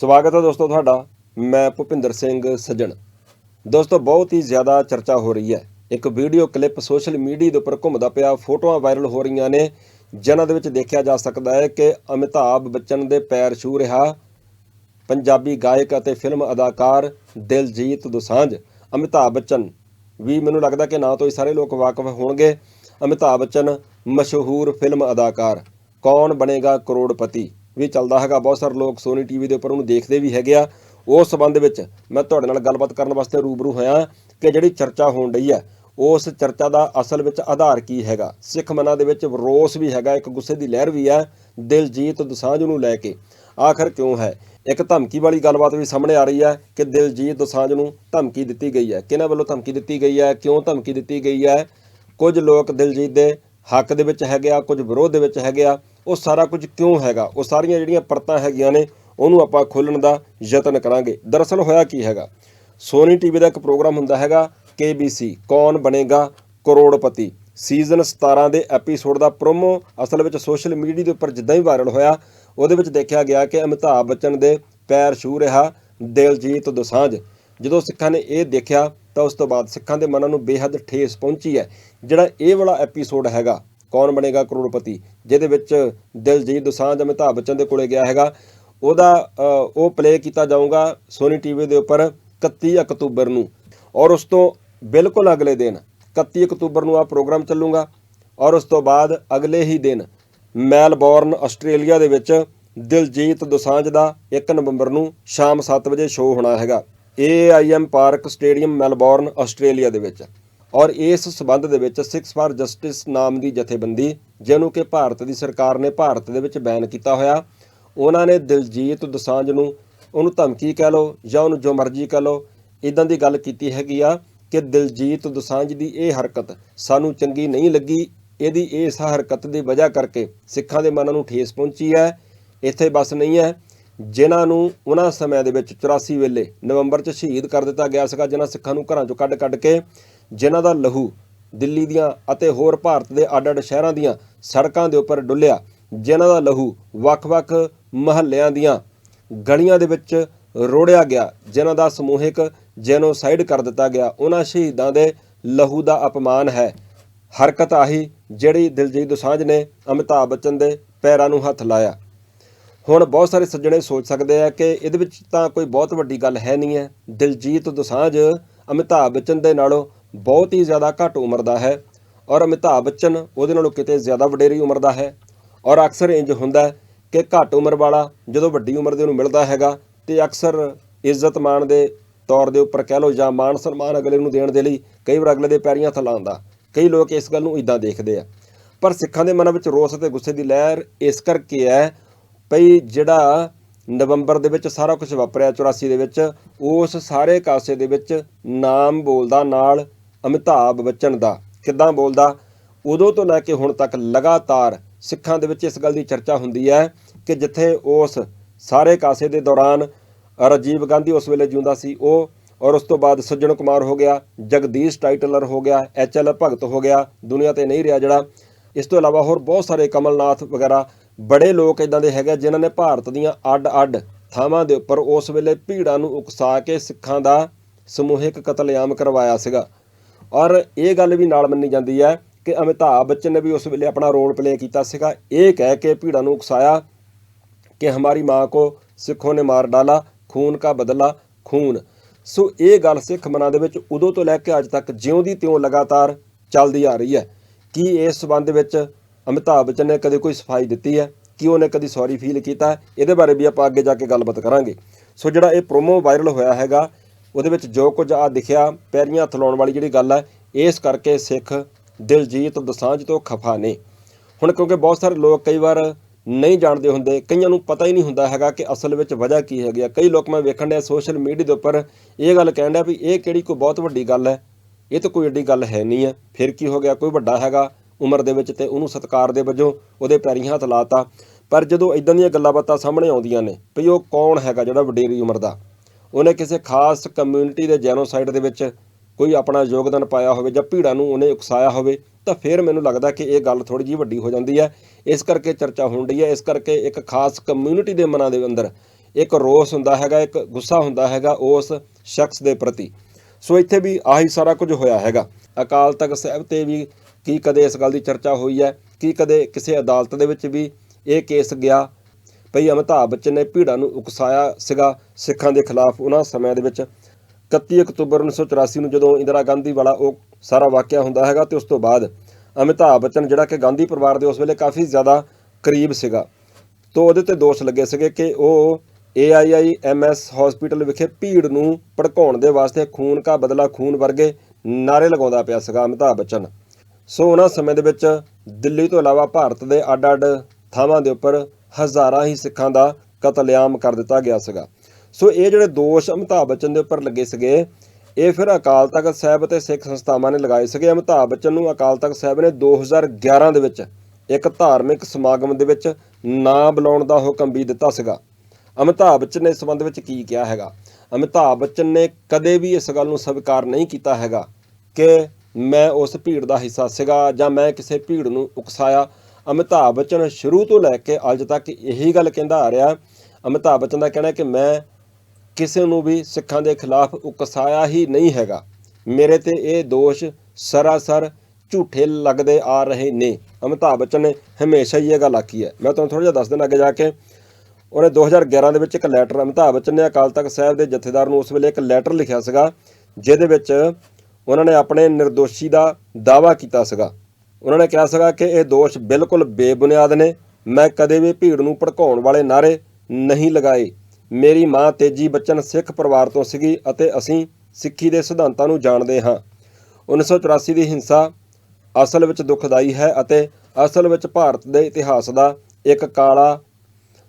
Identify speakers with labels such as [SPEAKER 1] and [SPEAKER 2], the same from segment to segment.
[SPEAKER 1] ਸਵਾਗਤ ਹੈ ਦੋਸਤੋ ਤੁਹਾਡਾ। ਮੈਂ ਭੁਪਿੰਦਰ ਸਿੰਘ ਸੱਜਣ। ਦੋਸਤੋ, ਬਹੁਤ ਹੀ ਜ਼ਿਆਦਾ ਚਰਚਾ ਹੋ ਰਹੀ ਹੈ। ਇੱਕ ਵੀਡੀਓ ਕਲਿੱਪ ਸੋਸ਼ਲ ਮੀਡੀਆ ਦੇ ਉੱਪਰ ਘੁੰਮਦਾ ਪਿਆ, ਫੋਟੋਆਂ ਵਾਇਰਲ ਹੋ ਰਹੀਆਂ ਨੇ, ਜਿਨ੍ਹਾਂ ਦੇ ਵਿੱਚ ਦੇਖਿਆ ਜਾ ਸਕਦਾ ਹੈ ਕਿ ਅਮਿਤਾਭ ਬੱਚਨ ਦੇ ਪੈਰ ਛੂ ਰਿਹਾ। ਪੰਜਾਬੀ ਗਾਇਕ ਅਤੇ ਫਿਲਮ ਅਦਾਕਾਰ ਦਿਲਜੀਤ ਦੋਸਾਂਝ। ਅਮਿਤਾਭ ਬੱਚਨ ਵੀ ਮੈਨੂੰ ਲੱਗਦਾ ਕਿ ਨਾਂ ਤੋਂ ਹੀ ਸਾਰੇ ਲੋਕ ਵਾਕਿਫ ਹੋਣਗੇ। ਅਮਿਤਾਭ ਬੱਚਨ ਮਸ਼ਹੂਰ ਫਿਲਮ ਅਦਾਕਾਰ। ਕੌਣ ਬਣੇਗਾ ਕਰੋੜਪਤੀ? ਵੀ ਚੱਲਦਾ ਹੈਗਾ। ਬਹੁਤ ਸਾਰੇ ਲੋਕ ਸੋਨੀ ਟੀਵੀ ਦੇ ਉੱਪਰ ਉਹਨੂੰ ਦੇਖਦੇ ਵੀ ਹੈਗੇ ਆ। ਉਸ ਸਬੰਧ ਵਿੱਚ ਮੈਂ ਤੁਹਾਡੇ ਨਾਲ ਗੱਲਬਾਤ ਕਰਨ ਵਾਸਤੇ ਰੂਬਰੂ ਹੋਇਆ ਕਿ ਜਿਹੜੀ ਚਰਚਾ ਹੋਣ ਰਹੀ ਹੈ, ਉਸ ਚਰਚਾ ਦਾ ਅਸਲ ਵਿੱਚ ਆਧਾਰ ਕੀ ਹੈਗਾ? ਸਿੱਖ ਮਨਾਂ ਦੇ ਵਿੱਚ ਰੋਸ ਵੀ ਹੈਗਾ, ਇੱਕ ਗੁੱਸੇ ਦੀ ਲਹਿਰ ਵੀ ਹੈ, ਦਿਲਜੀਤ ਦੁਸਾਂਝ ਨੂੰ ਲੈ ਕੇ। ਆਖਰ ਕਿਉਂ ਹੈ? ਇੱਕ ਧਮਕੀ ਵਾਲੀ ਗੱਲਬਾਤ ਵੀ ਸਾਹਮਣੇ ਆ ਰਹੀ ਹੈ ਕਿ ਦਿਲਜੀਤ ਦੁਸਾਂਝ ਨੂੰ ਧਮਕੀ ਦਿੱਤੀ ਗਈ ਹੈ। ਕਿਹਨਾਂ ਵੱਲੋਂ ਧਮਕੀ ਦਿੱਤੀ ਗਈ ਹੈ? ਕਿਉਂ ਧਮਕੀ ਦਿੱਤੀ ਗਈ ਹੈ? ਕੁਝ ਲੋਕ ਦਿਲਜੀਤ ਦੇ ਹੱਕ ਦੇ ਵਿੱਚ ਹੈਗੇ ਆ, ਕੁਝ ਵਿਰੋਧ ਦੇ ਵਿੱਚ ਹੈਗੇ ਆ। ਉਹ ਸਾਰਾ ਕੁਝ ਕਿਉਂ ਹੈਗਾ? ਉਹ ਸਾਰੀਆਂ ਜਿਹੜੀਆਂ ਪਰਤਾਂ ਹੈਗੀਆਂ ਨੇ, ਉਹਨੂੰ ਆਪਾਂ ਖੋਲਣ ਦਾ ਯਤਨ ਕਰਾਂਗੇ। ਦਰਅਸਲ ਹੋਇਆ ਕੀ ਹੈਗਾ? ਸੋਨੀ ਟੀਵੀ ਦਾ ਇੱਕ ਪ੍ਰੋਗਰਾਮ ਹੁੰਦਾ ਹੈਗਾ KBC ਕੌਣ ਬਣੇਗਾ ਕਰੋੜਪਤੀ? ਸੀਜ਼ਨ 17 ਦੇ ਐਪੀਸੋਡ ਦਾ ਪ੍ਰੋਮੋ, ਅਸਲ ਵਿੱਚ ਸੋਸ਼ਲ ਮੀਡੀਆ ਦੇ ਉੱਪਰ ਜਿੱਦਾਂ ਹੀ ਵਾਇਰਲ ਹੋਇਆ, ਉਹਦੇ ਵਿੱਚ ਦੇਖਿਆ ਗਿਆ ਕਿ ਅਮਿਤਾਭ ਬੱਚਨ ਦੇ ਪੈਰ ਛੂ ਰਿਹਾ ਦਿਲਜੀਤ ਦੋਸਾਂਝ। ਜਦੋਂ ਸਿੱਖਾਂ ਨੇ ਇਹ ਦੇਖਿਆ, ਤਾਂ ਉਸ ਤੋਂ ਬਾਅਦ ਸਿੱਖਾਂ ਦੇ ਮਨਾਂ ਨੂੰ ਬੇਹੱਦ ਠੇਸ ਪਹੁੰਚੀ ਹੈ। ਜਿਹੜਾ ਇਹ ਵਾਲਾ ਐਪੀਸੋਡ ਹੈਗਾ ਕੌਣ ਬਣੇਗਾ ਕਰੋੜਪਤੀ? ਜਿਹਦੇ ਵਿੱਚ ਦਿਲਜੀਤ ਦੋਸਾਂਝ ਅਮਿਤਾਭ ਬੱਚਨ ਦੇ ਕੋਲੇ ਗਿਆ ਹੈਗਾ। ਉਹਦਾ ਉਹ ਪਲੇ ਕੀਤਾ ਜਾਊਗਾ ਸੋਨੀ ਟੀਵੀ ਦੇ ਉੱਪਰ 31 ਅਕਤੂਬਰ ਨੂੰ। ਔਰ ਉਸ ਤੋਂ ਬਿਲਕੁਲ ਅਗਲੇ ਦਿਨ 31 ਅਕਤੂਬਰ ਨੂੰ ਆ ਪ੍ਰੋਗਰਾਮ ਚੱਲੂਗਾ। ਔਰ ਉਸ ਤੋਂ ਬਾਅਦ ਅਗਲੇ ਹੀ ਦਿਨ ਮੈਲਬੌਰਨ, ਆਸਟ੍ਰੇਲੀਆ ਦੇ ਵਿੱਚ ਦਿਲਜੀਤ ਦੋਸਾਂਝ ਦਾ 1 ਨਵੰਬਰ ਨੂੰ ਸ਼ਾਮ 7 ਵਜੇ ਸ਼ੋਅ ਹੋਣਾ ਹੈਗਾ। AIM park stadium Melbourne, Australia ਦੇ ਵਿੱਚ। ਔਰ ਇਸ ਸਬੰਧ ਦੇ ਵਿੱਚ ਸਿਕਸ ਫਾਰ ਜਸਟਿਸ ਨਾਮ ਦੀ ਜਥੇਬੰਦੀ, ਜਿਹਨੂੰ ਕਿ ਭਾਰਤ ਦੀ ਸਰਕਾਰ ਨੇ ਭਾਰਤ ਦੇ ਵਿੱਚ ਬੈਨ ਕੀਤਾ ਹੋਇਆ, ਉਹਨਾਂ ਨੇ ਦਿਲਜੀਤ ਦੋਸਾਂਝ ਨੂੰ ਉਹਨੂੰ ਧਮਕੀ ਕਹਿ ਲਓ ਜਾਂ ਉਹਨੂੰ ਜੋ ਮਰਜ਼ੀ ਕਹਿ ਲਓ ਇਦਾਂ ਦੀ ਗੱਲ ਕੀਤੀ ਹੈਗੀ ਆ ਕਿ ਦਿਲਜੀਤ ਦੋਸਾਂਝ ਦੀ ਇਹ ਹਰਕਤ ਸਾਨੂੰ ਚੰਗੀ ਨਹੀਂ ਲੱਗੀ, ਇਹਦੀ ਇਸ ਹਰਕਤ ਦੀ ਵਜ੍ਹਾ ਕਰਕੇ ਸਿੱਖਾਂ ਦੇ ਮਨਾਂ ਨੂੰ ਠੇਸ ਪਹੁੰਚੀ ਹੈ, ਇੱਥੇ ਬਸ ਨਹੀਂ ਹੈ, ਜਿਨ੍ਹਾਂ ਨੂੰ ਉਹਨਾਂ ਸਮਿਆਂ ਦੇ ਵਿੱਚ 84 ਵੇਲੇ ਨਵੰਬਰ 'ਚ ਸ਼ਹੀਦ ਕਰ ਦਿੱਤਾ ਗਿਆ ਸੀਗਾ, ਜਿਨ੍ਹਾਂ ਸਿੱਖਾਂ ਨੂੰ ਘਰਾਂ 'ਚੋਂ ਕੱਢ-ਕੱਢ ਕੇ ਜਿਨ੍ਹਾਂ ਦਾ ਲਹੂ ਦਿੱਲੀ ਦੀਆਂ ਅਤੇ ਹੋਰ ਭਾਰਤ ਦੇ ਅੱਡ-ਅੱਡ ਸ਼ਹਿਰਾਂ ਦੀਆਂ ਸੜਕਾਂ ਦੇ ਉੱਪਰ ਡੁੱਲਿਆ, ਜਿਨ੍ਹਾਂ ਦਾ ਲਹੂ ਵੱਖ-ਵੱਖ ਮਹੱਲਿਆਂ ਦੀਆਂ ਗਲੀਆਂ ਦੇ ਵਿੱਚ ਰੋੜਿਆ ਗਿਆ, ਜਿਨ੍ਹਾਂ ਦਾ ਸਮੂਹਿਕ ਜੈਨੋਸਾਈਡ ਕਰ ਦਿੱਤਾ ਗਿਆ। ਉਹਨਾਂ ਸ਼ਹੀਦਾਂ ਦੇ ਲਹੂ ਦਾ ਅਪਮਾਨ ਹੈ। ਹਰਕਤ ਆਹੀ ਜਿਹੜੀ ਦਿਲਜੀਤ ਦੋਸਾਂਝ ਨੇ ਅਮਿਤਾਭ ਬੱਚਨ ਦੇ ਪੈਰਾਂ ਨੂੰ ਹੱਥ ਲਾਇਆ। ਹੁਣ ਬਹੁਤ ਸਾਰੇ ਸੱਜਣੇ ਸੋਚ ਸਕਦੇ ਆ ਕਿ ਇਹਦੇ ਵਿੱਚ ਤਾਂ ਕੋਈ ਬਹੁਤ ਵੱਡੀ ਗੱਲ ਹੈ ਨਹੀਂ ਹੈ। ਦਿਲਜੀਤ ਦੋਸਾਂਝ ਅਮਿਤਾਭ ਬੱਚਨ ਦੇ ਨਾਲੋਂ ਬਹੁਤ ਹੀ ਜ਼ਿਆਦਾ ਘੱਟ ਉਮਰ ਦਾ ਹੈ ਔਰ ਅਮਿਤਾਭ ਬੱਚਨ ਉਹਦੇ ਨਾਲੋਂ ਕਿਤੇ ਜ਼ਿਆਦਾ ਵਡੇਰੀ ਉਮਰ ਦਾ ਹੈ ਔਰ ਅਕਸਰ ਇੰਜ ਹੁੰਦਾ ਕਿ ਘੱਟ ਉਮਰ ਵਾਲਾ ਜਦੋਂ ਵੱਡੀ ਉਮਰ ਦੇ ਨੂੰ ਮਿਲਦਾ ਹੈਗਾ ਤੇ ਅਕਸਰ ਇੱਜ਼ਤ ਮਾਣ ਦੇ ਤੌਰ ਦੇ ਉੱਪਰ ਕਹਿ ਲਓ ਜਾਂ ਮਾਣ ਸਨਮਾਨ ਅਗਲੇ ਨੂੰ ਦੇਣ ਦੇ ਲਈ ਕਈ ਵਾਰ ਅਗਲੇ ਦੇ ਪੈਰੀਆਂ ਹੱਥ ਲਾਉਂਦਾ ਕਈ ਲੋਕ ਇਸ ਗੱਲ ਨੂੰ ਇਦਾਂ ਦੇਖਦੇ ਆ। ਪਰ ਸਿੱਖਾਂ ਦੇ ਮਨਾਂ ਵਿੱਚ ਰੋਸ ਅਤੇ ਗੁੱਸੇ ਦੀ ਲਹਿਰ ਇਸ ਕਰਕੇ ਹੈ ਭਈ ਜਿਹੜਾ ਨਵੰਬਰ ਦੇ ਵਿੱਚ ਸਾਰਾ ਕੁਝ ਵਾਪਰਿਆ 84 ਦੇ ਵਿੱਚ, ਉਸ ਸਾਰੇ ਕਾਸੇ ਦੇ ਵਿੱਚ ਨਾਮ ਬੋਲਦਾ ਨਾਲ ਅਮਿਤਾਭ ਬੱਚਨ ਦਾ। ਕਿੱਦਾਂ ਬੋਲਦਾ? ਉਦੋਂ ਤੋਂ ਲੈ ਕੇ ਹੁਣ ਤੱਕ ਲਗਾਤਾਰ ਸਿੱਖਾਂ ਦੇ ਵਿੱਚ ਇਸ ਗੱਲ ਦੀ ਚਰਚਾ ਹੁੰਦੀ ਹੈ ਕਿ ਜਿੱਥੇ ਉਸ ਸਾਰੇ ਕਾਸੇ ਦੇ ਦੌਰਾਨ ਰਾਜੀਵ ਗਾਂਧੀ ਉਸ ਵੇਲੇ ਜਿਉਂਦਾ ਸੀ, ਉਹ ਔਰ ਉਸ ਤੋਂ ਬਾਅਦ ਸੱਜਣ ਕੁਮਾਰ ਹੋ ਗਿਆ, ਜਗਦੀਸ਼ ਟਾਈਟਲਰ ਹੋ ਗਿਆ ਐਚਐਲ ਭਗਤ ਹੋ ਗਿਆ, ਦੁਨੀਆ ਤੇ ਨਹੀਂ ਰਿਹਾ ਜਿਹੜਾ। ਇਸ ਤੋਂ ਇਲਾਵਾ ਹੋਰ ਬਹੁਤ ਸਾਰੇ ਕਮਲਨਾਥ ਵਗੈਰਾ ਬੜੇ ਲੋਕ ਇਦਾਂ ਦੇ ਹੈਗੇ ਜਿਨ੍ਹਾਂ ਨੇ ਭਾਰਤ ਦੀਆਂ ਅੱਡ-ਅੱਡ ਥਾਵਾਂ ਦੇ ਉੱਪਰ ਉਸ ਵੇਲੇ ਭੀੜਾਂ ਨੂੰ ਉਕਸਾ ਕੇ ਸਿੱਖਾਂ ਦਾ ਸਮੂਹਿਕ ਕਤਲੇਆਮ ਕਰਵਾਇਆ ਸੀਗਾ। ਔਰ ਇਹ ਗੱਲ ਵੀ ਨਾਲ ਮੰਨੀ ਜਾਂਦੀ ਹੈ ਕਿ ਅਮਿਤਾਭ ਬੱਚਨ ਨੇ ਵੀ ਉਸ ਵੇਲੇ ਆਪਣਾ ਰੋਲ ਪਲੇ ਕੀਤਾ ਸੀਗਾ। ਇਹ ਕਹਿ ਕੇ ਭੀੜਾਂ ਨੂੰ ਉਕਸਾਇਆ ਕਿ ਹਮਾਰੀ ਮਾਂ ਕੋ ਸਿੱਖੋਂ ਨੇ ਮਾਰ ਡਾਲਾ, ਖੂਨ ਕਾ ਬਦਲਾ, ਖੂਨ। ਸੋ ਇਹ ਗੱਲ ਸਿੱਖ ਮਨਾਂ ਦੇ ਵਿੱਚ ਉਦੋਂ ਤੋਂ ਲੈ ਕੇ ਅੱਜ ਤੱਕ ਜਿਉਂ ਦੀ ਤਿਉਂ ਲਗਾਤਾਰ ਚੱਲਦੀ ਆ ਰਹੀ ਹੈ। ਕੀ ਇਸ ਸਬੰਧ ਵਿੱਚ ਅਮਿਤਾਭ ਬੱਚਨ ਨੇ ਕਦੇ ਕੋਈ ਸਫ਼ਾਈ ਦਿੱਤੀ ਹੈ? ਕਿ ਉਹਨੇ ਕਦੀ ਸੌਰੀ ਫੀਲ ਕੀਤਾ ਇਹਦੇ ਬਾਰੇ ਵੀ ਆਪਾਂ ਅੱਗੇ ਜਾ ਕੇ ਗੱਲਬਾਤ ਕਰਾਂਗੇ। ਸੋ ਜਿਹੜਾ ਇਹ ਪ੍ਰੋਮੋ ਵਾਇਰਲ ਹੋਇਆ ਹੈਗਾ ਉਹਦੇ ਵਿੱਚ ਜੋ ਕੁਝ ਆ ਦਿਖਿਆ ਪੈਰੀਆਂ ਹੱਥ ਲਾਉਣ ਵਾਲੀ ਜਿਹੜੀ ਗੱਲ ਹੈ ਇਸ ਕਰਕੇ ਸਿੱਖ ਦਿਲਜੀਤ ਦਸਾਂਝ ਤੋਂ ਖਫਾ ਨੇ। ਹੁਣ ਕਿਉਂਕਿ ਬਹੁਤ ਸਾਰੇ ਲੋਕ ਕਈ ਵਾਰ ਨਹੀਂ ਜਾਣਦੇ ਹੁੰਦੇ, ਕਈਆਂ ਨੂੰ ਪਤਾ ਹੀ ਨਹੀਂ ਹੁੰਦਾ ਹੈਗਾ ਕਿ ਅਸਲ ਵਿੱਚ ਵਜ੍ਹਾ ਕੀ ਹੈਗੀ ਆ। ਕਈ ਲੋਕ ਮੈਂ ਵੇਖਣ ਡਿਆ ਸੋਸ਼ਲ ਮੀਡੀਆ ਦੇ ਉੱਪਰ, ਇਹ ਗੱਲ ਕਹਿਣ ਡਿਆ ਵੀ ਇਹ ਕਿਹੜੀ ਕੋਈ ਬਹੁਤ ਵੱਡੀ ਗੱਲ ਹੈ, ਇਹ ਤਾਂ ਕੋਈ ਏਡੀ ਗੱਲ ਹੈ ਨਹੀਂ ਹੈ ਫਿਰ ਕੀ ਹੋ ਗਿਆ, ਕੋਈ ਵੱਡਾ ਹੈਗਾ ਉਮਰ ਦੇ ਵਿੱਚ ਤੇ ਉਹਨੂੰ ਸਤਿਕਾਰ ਦੇ ਵਜੋਂ ਉਹਦੇ ਪੈਰੀਂ ਹੱਥ ਲਾਤਾ। ਪਰ ਜਦੋਂ ਇਦਾਂ ਦੀਆਂ ਗੱਲਾਂ ਬਾਤਾਂ ਸਾਹਮਣੇ ਆਉਂਦੀਆਂ ਨੇ ਵੀ ਉਹ ਕੌਣ ਹੈਗਾ ਜਿਹੜਾ ਵਡੇਰੀ ਉਮਰ ਦਾ ਉਹਨੇ ਕਿਸੇ ਖਾਸ ਕਮਿਊਨਿਟੀ ਦੇ ਜੈਨੋਸਾਈਡ ਦੇ ਵਿੱਚ ਕੋਈ ਆਪਣਾ ਯੋਗਦਾਨ ਪਾਇਆ ਹੋਵੇ ਜਾਂ ਭੀੜਾਂ ਨੂੰ ਉਹਨੇ ਉਕਸਾਇਆ ਹੋਵੇ, ਤਾਂ ਫਿਰ ਮੈਨੂੰ ਲੱਗਦਾ ਕਿ ਇਹ ਗੱਲ ਥੋੜੀ ਜਿਹੀ ਵੱਡੀ ਹੋ ਜਾਂਦੀ ਹੈ। ਇਸ ਕਰਕੇ ਚਰਚਾ ਹੋਣ ਰਹੀ ਹੈ। ਇਸ ਕਰਕੇ ਇੱਕ ਖਾਸ ਕਮਿਊਨਿਟੀ ਦੇ ਮਨਾਂ ਦੇ ਅੰਦਰ ਇੱਕ ਰੋਸ ਹੁੰਦਾ ਹੈਗਾ, ਇੱਕ ਗੁੱਸਾ ਹੁੰਦਾ ਹੈਗਾ ਉਸ ਸ਼ਖਸ ਦੇ ਪ੍ਰਤੀ। ਸੋ ਇੱਥੇ ਵੀ ਆਹੀ ਸਾਰਾ ਕੁਝ ਹੋਇਆ ਹੈਗਾ। ਅਕਾਲ ਤਖਤ ਸਾਹਿਬ ਤੇ ਵੀ ਕੀ ਕਦੇ ਇਸ ਗੱਲ ਦੀ ਚਰਚਾ ਹੋਈ ਹੈ? ਕੀ ਕਦੇ ਕਿਸੇ ਅਦਾਲਤ ਦੇ ਵਿੱਚ ਵੀ ਇਹ ਕੇਸ ਗਿਆ? ਭਈ ਅਮਿਤਾਭ ਬੱਚਨ ਨੇ ਭੀੜਾਂ ਨੂੰ ਉਕਸਾਇਆ ਸੀਗਾ ਸਿੱਖਾਂ ਦੇ ਖਿਲਾਫ। ਉਹਨਾਂ ਸਮਿਆਂ ਦੇ ਵਿੱਚ 31 ਅਕਤੂਬਰ 1984 ਨੂੰ ਜਦੋਂ ਇੰਦਰਾ ਗਾਂਧੀ ਵਾਲਾ ਉਹ ਸਾਰਾ ਵਾਕਿਆ ਹੁੰਦਾ ਹੈਗਾ ਤੇ ਉਸ ਤੋਂ ਬਾਅਦ ਅਮਿਤਾਭ ਬੱਚਨ ਜਿਹੜਾ ਕਿ ਗਾਂਧੀ ਪਰਿਵਾਰ ਦੇ ਉਸ ਵੇਲੇ ਕਾਫੀ ਜ਼ਿਆਦਾ ਕਰੀਬ ਸੀਗਾ। ਤੋਂ ਉਹਦੇ ਤੇ ਦੋਸ਼ ਲੱਗੇ ਸੀਗੇ ਕਿ ਉਹ AIIMS ਹਸਪੀਟਲ ਵਿਖੇ ਭੀੜ ਨੂੰ ਭੜਕਾਉਣ ਦੇ ਵਾਸਤੇ ਖੂਨ ਕਾ ਬਦਲਾ ਖੂਨ ਵਰਗੇ ਨਾਰੇ ਲਗਾਉਂਦਾ ਪਿਆ ਸੀਗਾ ਅਮਿਤਾਭ ਬੱਚਨ। ਸੋ ਉਹਨਾਂ ਸਮੇਂ ਦੇ ਵਿੱਚ ਦਿੱਲੀ ਤੋਂ ਇਲਾਵਾ ਭਾਰਤ ਦੇ ਅੱਡ-ਅੱਡ ਥਾਵਾਂ ਦੇ ਉੱਪਰ ਹਜ਼ਾਰਾਂ ਹੀ ਸਿੱਖਾਂ ਦਾ ਕਤਲੇਆਮ ਕਰ ਦਿੱਤਾ ਗਿਆ ਸੀਗਾ। ਸੋ ਇਹ ਜਿਹੜੇ ਦੋਸ਼ ਅਮਿਤਾਭ ਬੱਚਨ ਦੇ ਉੱਪਰ ਲੱਗੇ ਸੀਗੇ, ਇਹ ਫਿਰ ਅਕਾਲ ਤਖਤ ਸਾਹਿਬ ਅਤੇ ਸਿੱਖ ਸੰਸਥਾਵਾਂ ਨੇ ਲਗਾਏ ਸੀਗੇ। ਅਮਿਤਾਭ ਬੱਚਨ ਨੂੰ ਅਕਾਲ ਤਖਤ ਸਾਹਿਬ ਨੇ 2011 ਦੇ ਵਿੱਚ ਇੱਕ ਧਾਰਮਿਕ ਸਮਾਗਮ ਦੇ ਵਿੱਚ ਨਾ ਬੁਲਾਉਣ ਦਾ ਹੁਕਮ ਵੀ ਦਿੱਤਾ ਸੀਗਾ। ਅਮਿਤਾਭ ਬੱਚਨ ਨੇ ਇਸ ਸੰਬੰਧ ਵਿੱਚ ਕੀ ਕਿਹਾ ਹੈਗਾ? ਅਮਿਤਾਭ ਬੱਚਨ ਨੇ ਕਦੇ ਵੀ ਇਸ ਗੱਲ ਨੂੰ ਸਵੀਕਾਰ ਨਹੀਂ ਕੀਤਾ ਹੈਗਾ ਕਿ ਮੈਂ ਉਸ ਭੀੜ ਦਾ ਹਿੱਸਾ ਸੀਗਾ ਜਾਂ ਮੈਂ ਕਿਸੇ ਭੀੜ ਨੂੰ ਉਕਸਾਇਆ। ਅਮਿਤਾਭ ਬੱਚਨ ਸ਼ੁਰੂ ਤੋਂ ਲੈ ਕੇ ਅੱਜ ਤੱਕ ਇਹੀ ਗੱਲ ਕਹਿੰਦਾ ਆ ਰਿਹਾ। ਅਮਿਤਾਭ ਬੱਚਨ ਦਾ ਕਹਿਣਾ ਹੈ ਕਿ ਮੈਂ ਕਿਸੇ ਨੂੰ ਵੀ ਸਿੱਖਾਂ ਦੇ ਖਿਲਾਫ ਉਕਸਾਇਆ ਹੀ ਨਹੀਂ ਹੈਗਾ। ਮੇਰੇ ਤੇ ਇਹ ਦੋਸ਼ ਸਰਾਸਰ ਝੂਠੇ ਲੱਗਦੇ ਆ ਰਹੇ ਨੇ। ਅਮਿਤਾਭ ਬੱਚਨ ਨੇ ਹਮੇਸ਼ਾ ਹੀ ਇਹ ਗੱਲ ਆਖੀ ਹੈ। ਮੈਂ ਤੁਹਾਨੂੰ ਥੋੜਾ ਜਿਹਾ ਦੱਸ ਦਿਨ ਅੱਗੇ ਜਾ ਕੇ। ਉਹਨੇ 2011 ਦੇ ਵਿੱਚ ਇੱਕ ਲੈਟਰ ਅਮਿਤਾਭ ਬੱਚਨ ਨੇ ਅਕਾਲ ਤਖਤ ਸਾਹਿਬ ਦੇ ਜਥੇਦਾਰ ਨੂੰ ਉਸ ਵੇਲੇ ਇੱਕ ਲੈਟਰ ਲਿਖਿਆ ਸੀਗਾ, ਜਿਹਦੇ ਵਿੱਚ ਉਹਨਾਂ ਨੇ ਆਪਣੇ ਨਿਰਦੋਸ਼ੀ ਦਾ ਦਾਵਾ ਕੀਤਾ ਸੀਗਾ। ਉਹਨਾਂ ਨੇ ਕਿਹਾ ਸੀਗਾ ਕਿ ਇਹ ਦੋਸ਼ ਬਿਲਕੁਲ ਬੇਬੁਨਿਆਦ ਨੇ। ਮੈਂ ਕਦੇ ਵੀ ਭੀੜ ਨੂੰ ਭੜਕਾਉਣ ਵਾਲੇ ਨਾਰੇ ਨਹੀਂ ਲਗਾਏ। ਮੇਰੀ ਮਾਂ ਤੇਜੀ ਬੱਚਨ ਸਿੱਖ ਪਰਿਵਾਰ ਤੋਂ ਸੀਗੀ ਅਤੇ ਅਸੀਂ ਸਿੱਖੀ ਦੇ ਸਿਧਾਂਤਾਂ ਨੂੰ ਜਾਣਦੇ ਹਾਂ। 1984 ਦੀ ਹਿੰਸਾ ਅਸਲ ਵਿੱਚ ਦੁਖਦਾਈ ਹੈ ਅਤੇ ਅਸਲ ਵਿੱਚ ਭਾਰਤ ਦੇ ਇਤਿਹਾਸ ਦਾ ਇੱਕ ਕਾਲਾ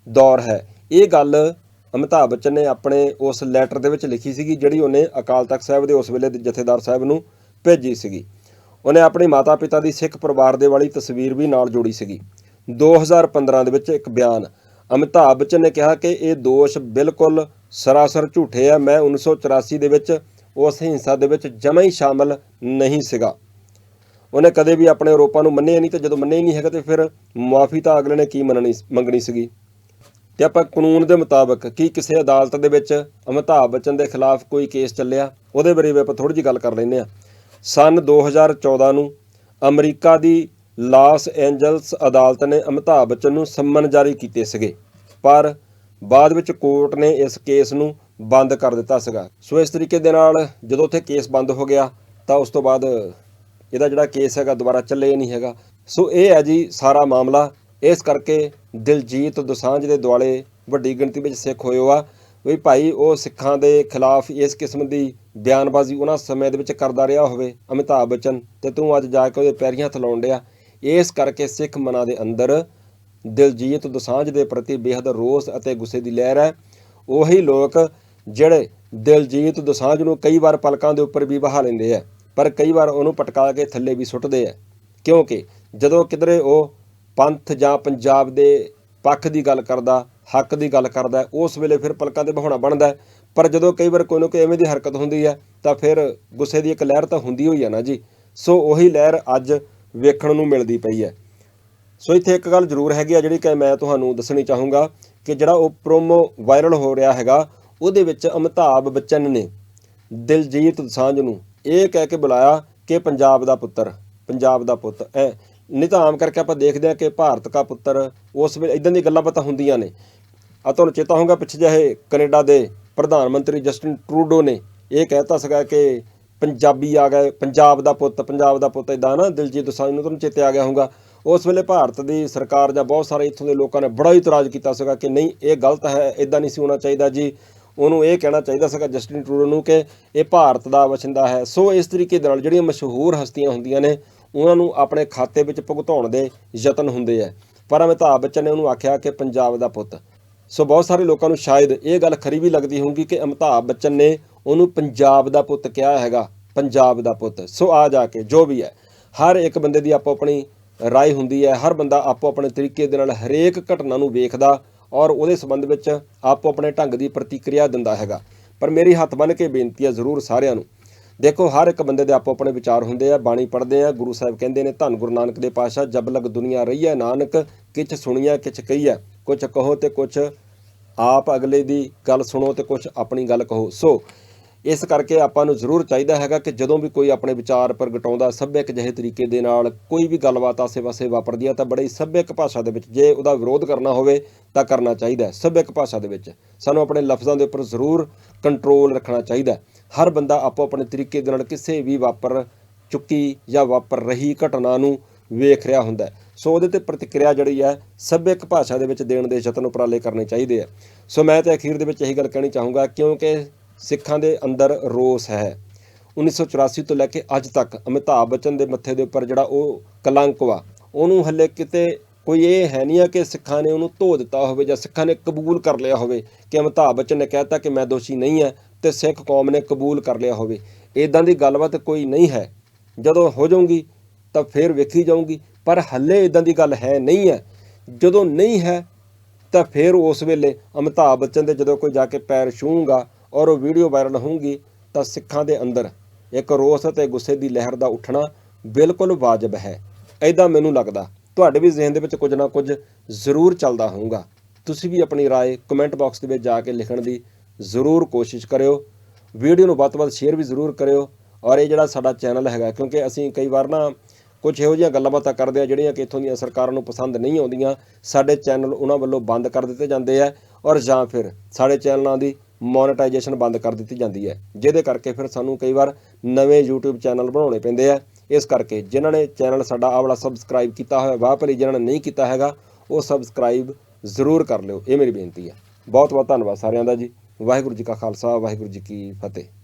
[SPEAKER 1] ਦੌਰ ਹੈ। ਇਹ ਗੱਲ ਅਮਿਤਾਭ ਬੱਚਨ ਨੇ ਆਪਣੇ ਉਸ ਲੈਟਰ ਦੇ ਵਿੱਚ ਲਿਖੀ ਸੀਗੀ, ਜਿਹੜੀ ਉਹਨੇ ਅਕਾਲ ਤਖਤ ਸਾਹਿਬ ਦੇ ਉਸ ਵੇਲੇ ਦੇ ਜਥੇਦਾਰ ਸਾਹਿਬ ਨੂੰ ਭੇਜੀ ਸੀਗੀ। ਉਹਨੇ ਆਪਣੇ ਮਾਤਾ ਪਿਤਾ ਦੀ ਸਿੱਖ ਪਰਿਵਾਰ ਦੇ ਵਾਲੀ ਤਸਵੀਰ ਵੀ ਨਾਲ ਜੋੜੀ ਸੀਗੀ। 2015 ਦੇ ਵਿੱਚ ਇੱਕ ਬਿਆਨ। ਅਮਿਤਾਭ ਬੱਚਨ ਨੇ ਕਿਹਾ ਕਿ ਇਹ ਦੋਸ਼ ਬਿਲਕੁਲ ਸਰਾਸਰ ਝੂਠੇ ਆ। ਮੈਂ 1984 ਦੇ ਵਿੱਚ ਉਸ ਹਿੰਸਾ ਦੇ ਵਿੱਚ ਜਮਾਂ ਹੀ ਸ਼ਾਮਲ ਨਹੀਂ ਸੀਗਾ। ਉਹਨੇ ਕਦੇ ਵੀ ਆਪਣੇ ਆਰੋਪਾਂ ਨੂੰ ਮੰਨਿਆ ਨਹੀਂ ਤੇ ਜਦੋਂ ਮੰਨਿਆ ਹੀ ਨਹੀਂ ਹੈਗਾ ਤੇ ਫਿਰ ਮੁਆਫੀ ਤਾਂ ਅਗਲੇ ਨੇ ਕੀ ਮੰਨਣੀ ਮੰਗਣੀ ਸੀਗੀ? ਤੇ ਆਪਾਂ ਕਾਨੂੰਨ ਦੇ ਮੁਤਾਬਕ ਕੀ ਕਿਸੇ ਅਦਾਲਤ ਦੇ ਵਿੱਚ ਅਮਿਤਾਭ ਬੱਚਨ ਦੇ ਖਿਲਾਫ ਕੋਈ ਕੇਸ ਚੱਲਿਆ? ਉਹਦੇ ਬਾਰੇ ਵੀ ਆਪਾਂ ਥੋੜੀ ਜਿਹੀ ਗੱਲ ਕਰ ਲੈਂਦੇ ਆ ਸਨ 2014 ਨੂੰ ਅਮਰੀਕਾ ਦੀ ਲਾਸ ਐਂਜਲਸ ਅਦਾਲਤ ਨੇ ਅਮਿਤਾਭ ਬੱਚਨ ਨੂੰ ਸੰਮਨ ਜਾਰੀ ਕੀਤੇ ਸੀਗੇ, ਪਰ ਬਾਅਦ ਵਿੱਚ ਕੋਰਟ ਨੇ ਇਸ ਕੇਸ ਨੂੰ ਬੰਦ ਕਰ ਦਿੱਤਾ ਸੀਗਾ। ਸੋ ਇਸ ਤਰੀਕੇ ਦੇ ਨਾਲ ਜਦੋਂ ਉੱਥੇ ਕੇਸ ਬੰਦ ਹੋ ਗਿਆ, ਤਾਂ ਉਸ ਤੋਂ ਬਾਅਦ ਇਹਦਾ ਜਿਹੜਾ ਕੇਸ ਹੈਗਾ ਦੁਬਾਰਾ ਚੱਲੇ ਨਹੀਂ ਹੈਗਾ। ਸੋ ਇਹ ਹੈ ਜੀ ਸਾਰਾ ਮਾਮਲਾ। ਇਸ ਕਰਕੇ ਦਿਲਜੀਤ ਦੋਸਾਂਝ ਦੇ ਦੁਆਲੇ ਵੱਡੀ ਗਿਣਤੀ ਵਿੱਚ ਸਿੱਖ ਹੋਏ ਆ ਵੀ ਭਾਈ ਉਹ ਸਿੱਖਾਂ ਦੇ ਖਿਲਾਫ ਇਸ ਕਿਸਮ ਦੀ ਬਿਆਨਬਾਜ਼ੀ ਉਹਨਾਂ ਸਮੇਂ ਦੇ ਵਿੱਚ ਕਰਦਾ ਰਿਹਾ ਹੋਵੇ, ਅਮਿਤਾਭ ਬੱਚਨ, ਤੇ ਤੂੰ ਅੱਜ ਜਾ ਕੇ ਉਹਦੇ ਪੈਰੀਆਂ ਹੱਥ ਲਾਉਣ ਡਿਆ। ਇਸ ਕਰਕੇ ਸਿੱਖ ਮਨਾਂ ਦੇ ਅੰਦਰ ਦਿਲਜੀਤ ਦੋਸਾਂਝ ਦੇ ਪ੍ਰਤੀ ਬੇਹੱਦ ਰੋਸ ਅਤੇ ਗੁੱਸੇ ਦੀ ਲਹਿਰ ਹੈ। ਉਹੀ ਲੋਕ ਜਿਹੜੇ ਦਿਲਜੀਤ ਦੋਸਾਂਝ ਨੂੰ ਕਈ ਵਾਰ ਪਲਕਾਂ ਦੇ ਉੱਪਰ ਵੀ ਬਹਾ ਲੈਂਦੇ ਆ, ਪਰ ਕਈ ਵਾਰ ਉਹਨੂੰ ਪਟਕਾ ਕੇ ਥੱਲੇ ਵੀ ਸੁੱਟਦੇ ਆ। ਕਿਉਂਕਿ ਜਦੋਂ ਕਿਧਰੇ ਉਹ ਪੰਥ ਜਾਂ ਪੰਜਾਬ ਦੇ ਪੱਖ ਦੀ ਗੱਲ ਕਰਦਾ ਹੱਕ ਦੀ ਗੱਲ ਕਰਦਾ ਉਸ ਵੇਲੇ ਫਿਰ ਪਲਕਾਂ ਤੇ ਬਹਾਉਣਾ ਬਣਦਾ ਪਰ ਜਦੋਂ ਕਈ ਵਾਰ ਕੋਈ ਨਾ ਕੋਈ ਐਵੇਂ ਦੀ ਹਰਕਤ ਹੁੰਦੀ ਹੈ, ਤਾਂ ਫਿਰ ਗੁੱਸੇ ਦੀ ਇੱਕ ਲਹਿਰ ਤਾਂ ਹੁੰਦੀ ਹੋਈ ਆ ਨਾ ਜੀ। ਸੋ ਉਹੀ ਲਹਿਰ ਅੱਜ ਵੇਖਣ ਨੂੰ ਮਿਲਦੀ ਪਈ ਹੈ। ਸੋ ਇੱਥੇ ਇੱਕ ਗੱਲ ਜ਼ਰੂਰ ਹੈਗੀ ਆ, ਜਿਹੜੀ ਕਿ ਮੈਂ ਤੁਹਾਨੂੰ ਦੱਸਣੀ ਚਾਹੂੰਗਾ ਕਿ ਜਿਹੜਾ ਉਹ ਪ੍ਰੋਮੋ ਵਾਇਰਲ ਹੋ ਰਿਹਾ ਹੈਗਾ, ਉਹਦੇ ਵਿੱਚ ਅਮਿਤਾਭ ਬੱਚਨ ਨੇ ਦਿਲਜੀਤ ਦੋਸਾਂਝ ਨੂੰ ਇਹ ਕਹਿ ਕੇ ਬੁਲਾਇਆ ਕਿ ਪੰਜਾਬ ਦਾ ਪੁੱਤਰ, ਪੰਜਾਬ ਦਾ ਪੁੱਤ ਐ ਨਹੀਂ ਤਾਂ ਆਮ ਕਰਕੇ ਆਪਾਂ ਦੇਖਦੇ ਹਾਂ ਕਿ ਭਾਰਤ ਦਾ ਪੁੱਤਰ, ਉਸ ਵੇਲੇ ਇਦਾਂ ਦੀਆਂ ਗੱਲਾਂ ਬਾਤਾਂ ਹੁੰਦੀਆਂ ਨੇ। ਆ ਤੁਹਾਨੂੰ ਚੇਤਾ ਹੋਊਗਾ ਪਿੱਛੇ ਜਿਹੇ ਕੈਨੇਡਾ ਦੇ ਪ੍ਰਧਾਨ ਮੰਤਰੀ ਜਸਟਿਨ ਟਰੂਡੋ ਨੇ ਇਹ ਕਹਿਤਾ ਸੀਗਾ ਕਿ ਪੰਜਾਬੀ ਆ ਗਏ, ਪੰਜਾਬ ਦਾ ਪੁੱਤ, ਪੰਜਾਬ ਦਾ ਪੁੱਤ ਇਦਾਂ ਨਾ ਦਿਲਜੀਤ ਦੋਸਾਂਝ ਨੂੰ ਤੁਹਾਨੂੰ ਚੇਤੇ ਆ ਗਿਆ ਹੋਊਗਾ। ਉਸ ਵੇਲੇ ਭਾਰਤ ਦੀ ਸਰਕਾਰ ਜਾਂ ਬਹੁਤ ਸਾਰੇ ਇੱਥੋਂ ਦੇ ਲੋਕਾਂ ਨੇ ਬੜਾ ਹੀ ਇਤਰਾਜ਼ ਕੀਤਾ ਸੀਗਾ ਕਿ ਨਹੀਂ, ਇਹ ਗਲਤ ਹੈ ਇਦਾਂ ਨਹੀਂ ਸੀ ਹੋਣਾ ਚਾਹੀਦਾ ਜੀ। ਉਹਨੂੰ ਇਹ ਕਹਿਣਾ ਚਾਹੀਦਾ ਸੀਗਾ ਜਸਟਿਨ ਟਰੂਡੋ ਨੂੰ ਕਿ ਇਹ ਭਾਰਤ ਦਾ ਵਸਿੰਦਾ ਹੈ। ਸੋ ਇਸ ਤਰੀਕੇ ਦੇ ਨਾਲ ਜਿਹੜੀਆਂ ਮਸ਼ਹੂਰ ਹਸਤੀਆਂ ਹੁੰਦੀਆਂ ਨੇ, ਉਹਨਾਂ ਨੂੰ ਆਪਣੇ ਖਾਤੇ ਵਿੱਚ ਭੁਗਤਾਉਣ ਦੇ ਯਤਨ ਹੁੰਦੇ ਆ। ਪਰ ਅਮਿਤਾਭ ਬੱਚਨ ਨੇ ਉਹਨੂੰ ਆਖਿਆ ਕਿ ਪੰਜਾਬ ਦਾ ਪੁੱਤ। ਸੋ ਬਹੁਤ ਸਾਰੇ ਲੋਕਾਂ ਨੂੰ ਸ਼ਾਇਦ ਇਹ ਗੱਲ ਖਰੀ ਵੀ ਲੱਗਦੀ ਹੋਊਗੀ ਕਿ ਅਮਿਤਾਭ ਬੱਚਨ ਨੇ ਉਹਨੂੰ ਪੰਜਾਬ ਦਾ ਪੁੱਤ ਕਿਹਾ ਹੈਗਾ, ਪੰਜਾਬ ਦਾ ਪੁੱਤ। ਸੋ ਆ ਜਾ ਕੇ ਜੋ ਵੀ ਹੈ, ਹਰ ਇੱਕ ਬੰਦੇ ਦੀ ਆਪੋ ਆਪਣੀ ਰਾਏ ਹੁੰਦੀ ਹੈ, ਹਰ ਬੰਦਾ ਆਪੋ ਆਪਣੇ ਤਰੀਕੇ ਦੇ ਨਾਲ ਹਰੇਕ ਘਟਨਾ ਨੂੰ ਵੇਖਦਾ ਔਰ ਉਹਦੇ ਸੰਬੰਧ ਵਿੱਚ ਆਪੋ ਆਪਣੇ ਢੰਗ ਦੀ ਪ੍ਰਤੀਕਿਰਿਆ ਦਿੰਦਾ ਹੈਗਾ। ਪਰ ਮੇਰੀ ਹੱਥ ਬੰਨ੍ਹ ਕੇ ਬੇਨਤੀ ਹੈ ਜ਼ਰੂਰ ਸਾਰਿਆਂ ਨੂੰ, ਦੇਖੋ ਹਰ ਇੱਕ ਬੰਦੇ ਦੇ ਆਪੋ ਆਪਣੇ ਵਿਚਾਰ ਹੁੰਦੇ ਆ, ਬਾਣੀ ਪੜ੍ਹਦੇ ਆ, ਗੁਰੂ ਸਾਹਿਬ ਕਹਿੰਦੇ ਨੇ, ਧੰਨ ਗੁਰੂ ਨਾਨਕ ਦੇ ਪਾਸ਼ਾ ਜਬ ਲਗ ਦੁਨੀਆ ਹੈ ਨਾਨਕ, ਕਿਛ ਸੁਣੀਐ, ਕਿਛ ਕਹੀਐ, ਕੁਛ ਕਹੋ ਤੇ ਕੁਛ ਆਪ ਅਗਲੇ ਦੀ ਗੱਲ ਸੁਣੋ ਤੇ ਕੁਝ ਆਪਣੀ ਗੱਲ ਕਹੋ। ਸੋ, ਇਸ ਕਰਕੇ ਆਪਾਂ ਨੂੰ ਜ਼ਰੂਰ ਚਾਹੀਦਾ ਹੈਗਾ ਕਿ ਜਦੋਂ ਵੀ ਕੋਈ ਆਪਣੇ ਵਿਚਾਰ ਪ੍ਰਗਟਾਉਂਦਾ, ਸੱਭਿਅਕ ਜਿਹੇ ਤਰੀਕੇ ਦੇ ਨਾਲ ਕੋਈ ਵੀ ਗੱਲਬਾਤ ਆਸੇ-ਪਾਸੇ ਵਾਪਰਦੀ ਹੈ ਤਾਂ ਬੜੀ ਸੱਭਿਅਕ ਭਾਸ਼ਾ ਦੇ ਵਿੱਚ, ਜੇ ਉਹਦਾ ਵਿਰੋਧ ਕਰਨਾ ਹੋਵੇ, ਤਾਂ ਕਰਨਾ ਚਾਹੀਦਾ ਸੱਭਿਅਕ ਭਾਸ਼ਾ ਦੇ ਵਿੱਚ। ਸਾਨੂੰ ਆਪਣੇ ਲਫ਼ਜ਼ਾਂ ਦੇ ਉੱਪਰ ਜ਼ਰੂਰ ਕੰਟਰੋਲ ਰੱਖਣਾ ਚਾਹੀਦਾ ਹਰ ਬੰਦਾ ਆਪੋ ਆਪਣੇ ਤਰੀਕੇ ਦੇ ਨਾਲ ਕਿਸੇ ਵੀ ਵਾਪਰ ਚੁੱਕੀ ਜਾਂ ਵਾਪਰ ਰਹੀ ਘਟਨਾ ਨੂੰ ਵੇਖ ਰਿਹਾ ਹੁੰਦਾ ਸੋ ਉਹਦੇ ਤੇ ਪ੍ਰਤੀਕਿਰਿਆ ਜਿਹੜੀ ਹੈ ਸੱਭਿਅਕ ਭਾਸ਼ਾ ਦੇ ਵਿੱਚ ਦੇਣ ਦੇ ਯਤਨ ਉਪਰਾਲੇ ਕਰਨੇ ਚਾਹੀਦੇ ਆ। ਸੋ ਮੈਂ ਤੇ ਅਖੀਰ ਦੇ ਵਿੱਚ ਇਹੀ ਗੱਲ ਕਹਿਣੀ ਚਾਹੂੰਗਾ, ਕਿਉਂਕਿ ਸਿੱਖਾਂ ਦੇ ਅੰਦਰ ਰੋਸ ਹੈ। 1984 ਤੋਂ ਲੈ ਕੇ ਅੱਜ ਤੱਕ ਅਮਿਤਾਭ ਬੱਚਨ ਦੇ ਮੱਥੇ ਦੇ ਉੱਪਰ ਜਿਹੜਾ ਉਹ ਕਲੰਕ ਵਾ, ਉਹਨੂੰ ਹੱਲੇ ਕਿਤੇ ਕੋਈ ਇਹ ਹੈ ਨਹੀਂ ਆ ਕਿ ਸਿੱਖਾਂ ਨੇ ਉਹਨੂੰ ਧੋ ਦਿੱਤਾ ਹੋਵੇ ਜਾਂ ਸਿੱਖਾਂ ਨੇ ਕਬੂਲ ਕਰ ਲਿਆ ਹੋਵੇ ਕਿ ਅਮਿਤਾਭ ਬੱਚਨ ਨੇ ਕਹਿਤਾ ਕਿ ਮੈਂ ਦੋਸ਼ੀ ਨਹੀਂ ਹਾਂ ਤੇ ਸਿੱਖ ਕੌਮ ਨੇ ਕਬੂਲ ਕਰ ਲਿਆ ਹੋਵੇ। ਇਦਾਂ ਦੀ ਗੱਲਬਾਤ ਕੋਈ ਨਹੀਂ ਹੈ। ਜਦੋਂ ਹੋ ਜਾਊਗੀ ਤਾਂ ਫਿਰ ਵੇਖੀ ਜਾਊਗੀ। ਪਰ ਹੱਲੇ ਇਦਾਂ ਦੀ ਗੱਲ ਹੈ ਨਹੀਂ ਹੈ ਜਦੋਂ ਨਹੀਂ ਹੈ ਤਾਂ ਫਿਰ ਉਸ ਵੇਲੇ ਅਮਿਤਾਭ ਬੱਚਨ ਦੇ ਜਦੋਂ ਕੋਈ ਜਾ ਕੇ ਪੈਰ ਛੂਹੂਗਾ ਔਰ ਉਹ ਵੀਡੀਓ ਵਾਇਰਲ ਹੋਊਗੀ ਤਾਂ ਸਿੱਖਾਂ ਦੇ ਅੰਦਰ ਇੱਕ ਰੋਸ ਅਤੇ ਗੁੱਸੇ ਦੀ ਲਹਿਰ ਦਾ ਉੱਠਣਾ ਬਿਲਕੁਲ ਵਾਜਬ ਹੈ ਐਦਾਂ ਮੈਨੂੰ ਲੱਗਦਾ ਤੁਹਾਡੇ ਵੀ ਜ਼ਿਹਨ ਦੇ ਵਿੱਚ ਕੁਝ ਨਾ ਕੁਝ ਜ਼ਰੂਰ ਚੱਲਦਾ ਹੋਊਗਾ ਤੁਸੀਂ ਵੀ ਆਪਣੀ رائے ਕਮੈਂਟ ਬਾਕਸ ਦੇ ਵਿੱਚ ਜਾ ਕੇ ਲਿਖਣ ਦੀ ਜ਼ਰੂਰ ਕੋਸ਼ਿਸ਼ ਕਰਿਓ ਵੀਡੀਓ ਨੂੰ ਵੱਧ ਤੋਂ ਵੱਧ ਸ਼ੇਅਰ ਵੀ ਜ਼ਰੂਰ ਕਰਿਓ ਔਰ ਇਹ ਜਿਹੜਾ ਸਾਡਾ ਚੈਨਲ ਹੈਗਾ ਕਿਉਂਕਿ ਅਸੀਂ ਕਈ ਵਾਰ ਨਾ ਕੁਝ ਇਹੋ ਜਿਹੀਆਂ ਗੱਲਾਂ ਬਾਤਾਂ ਕਰਦੇ ਆ ਜਿਹੜੀਆਂ ਕਿ ਇੱਥੋਂ ਦੀਆਂ ਸਰਕਾਰਾਂ ਨੂੰ ਪਸੰਦ ਨਹੀਂ ਆਉਂਦੀਆਂ। ਸਾਡੇ ਚੈਨਲ ਉਹਨਾਂ ਵੱਲੋਂ ਬੰਦ ਕਰ ਦਿੱਤੇ ਜਾਂਦੇ ਆ ਔਰ ਜਾਂ ਫਿਰ ਸਾਡੇ ਚੈਨਲਾਂ ਦੀ ਮੋਨੇਟਾਈਜੇਸ਼ਨ ਬੰਦ ਕਰ ਦਿੱਤੀ ਜਾਂਦੀ ਹੈ। ਜਿਹਦੇ ਕਰਕੇ ਫਿਰ ਸਾਨੂੰ ਕਈ ਵਾਰ ਨਵੇਂ YouTube ਚੈਨਲ ਬਣਾਉਣੇ ਪੈਂਦੇ ਆ। ਇਸ ਕਰਕੇ ਜਿਨ੍ਹਾਂ ਨੇ ਚੈਨਲ ਸਾਡਾ ਆਹ ਵਾਲਾ ਸਬਸਕ੍ਰਾਈਬ ਕੀਤਾ ਹੋਇਆ ਵਾਹ ਭਲੀ ਜਿਨ੍ਹਾਂ ਨੇ ਨਹੀਂ ਕੀਤਾ ਹੈਗਾ, ਉਹ ਸਬਸਕ੍ਰਾਈਬ ਜ਼ਰੂਰ ਕਰ ਲਿਓ। ਇਹ ਮੇਰੀ ਬੇਨਤੀ ਹੈ। ਬਹੁਤ ਬਹੁਤ ਧੰਨਵਾਦ ਸਾਰਿਆਂ ਦਾ ਜੀ। ਵਾਹਿਗੁਰੂ ਜੀ ਕਾ ਖਾਲਸਾ, ਵਾਹਿਗੁਰੂ ਜੀ ਕੀ ਫਤਿਹ।